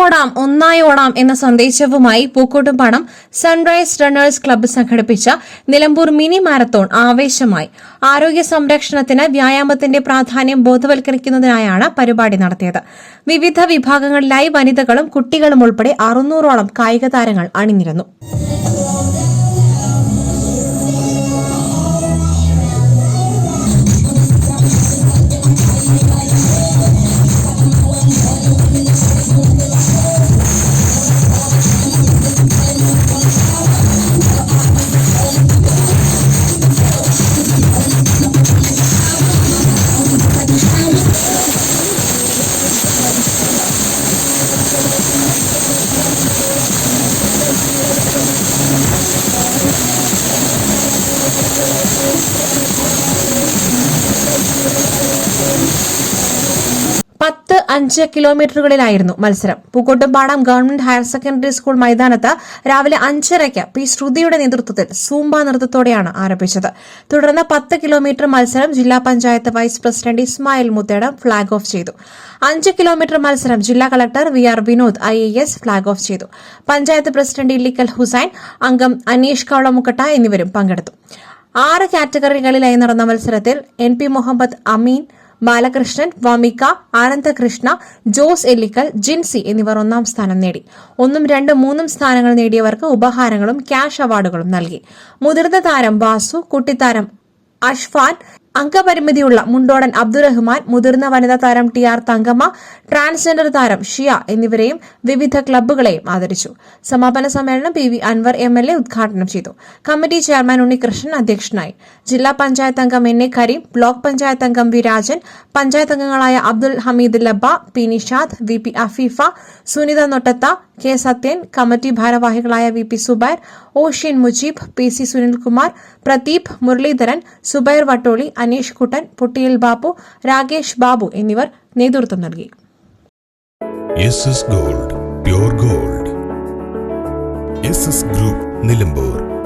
ഓടാം ഒന്നായി ഓടാം എന്ന സന്ദേശവുമായി പൂക്കോട്ടും പണം സൺറൈസ് റണ്ണേഴ്സ് ക്ലബ്ബ് സംഘടിപ്പിച്ച നിലമ്പൂർ മിനി മാരത്തോൺ ആവേശമായി. ആരോഗ്യ സംരക്ഷണത്തിന് വ്യായാമത്തിന്റെ പ്രാധാന്യം ബോധവൽക്കരിക്കുന്നതിനായാണ് പരിപാടി നടത്തിയത്. വിവിധ വിഭാഗങ്ങളിലായി വനിതകളും കുട്ടികളും ഉൾപ്പെടെ അറുന്നൂറോളം കായിക താരങ്ങൾ അണിനിരന്നു. അഞ്ച് കിലോമീറ്ററുകളിലായിരുന്നു മത്സരം. Pookkottumpadam government higher secondary school മൈതാനത്ത് രാവിലെ അഞ്ചരയ്ക്ക് പി ശ്രുതിയുടെ നേതൃത്വത്തിൽ സൂംബ നൃത്തത്തോടെയാണ് ആരംഭിച്ചത്. തുടർന്ന് പത്ത് കിലോമീറ്റർ മത്സരം ജില്ലാ panchayat vice president Ismail Muthedam flag off ചെയ്തു. അഞ്ച് കിലോമീറ്റർ മത്സരം ജില്ലാ collector V R Vinod I A S flag off ചെയ്തു. പഞ്ചായത്ത് പ്രസിഡന്റ് ഇല്ലിക്കൽ ഹുസൈൻ അംഗം അനീഷ് കവളമുക്കട്ട എന്നിവരും പങ്കെടുത്തു. ആറ് കാറ്റഗറികളിലായി നടന്ന മത്സരത്തിൽ എൻ പി മുഹമ്മദ് അമീൻ ബാലകൃഷ്ണൻ വമിക ആനന്ദകൃഷ്ണ ജോസ് എല്ലിക്കൽ ജിൻസി എന്നിവർ ഒന്നാം സ്ഥാനം നേടി. ഒന്നും രണ്ടും മൂന്നും സ്ഥാനങ്ങൾ നേടിയവർക്ക് ഉപഹാരങ്ങളും ക്യാഷ് അവാർഡുകളും നൽകി. മുതിർന്ന താരം വാസു കുട്ടിത്താരം അഷ്ഫാൻ അംഗപരിമിതിയുള്ള മുണ്ടോടൻ അബ്ദുറഹ്മാൻ മുതിർന്ന വനിതാ താരം ടി ആർ തങ്കമ്മ ട്രാൻസ്ജെൻഡർ താരം ഷിയ എന്നിവരെയും വിവിധ ക്ലബ്ബുകളെയും ആദരിച്ചു. സമാപന സമ്മേളനം P V Anwar M L A ഉദ്ഘാടനം ചെയ്തു. കമ്മിറ്റി ചെയർമാൻ ഉണ്ണികൃഷ്ണൻ അധ്യക്ഷനായി. ജില്ലാ പഞ്ചായത്ത് അംഗം N A Kareem block panchayat അംഗം വി രാജൻ പഞ്ചായത്ത് അംഗങ്ങളായ Abdul Hameed Labba P Nishad V P Afeefa Sunitha Nottath K Sathyan committee ഭാരവാഹികളായ V P Subair ocean Mujeeb P C Sunilkumar Pradeep Muraleedharan Subair Vattoli Aneesh Kuttan Pottiyil Babu Rakesh Babu എന്നിവർ നേതൃത്വം നൽകി. Gold gold. Group Nilambur.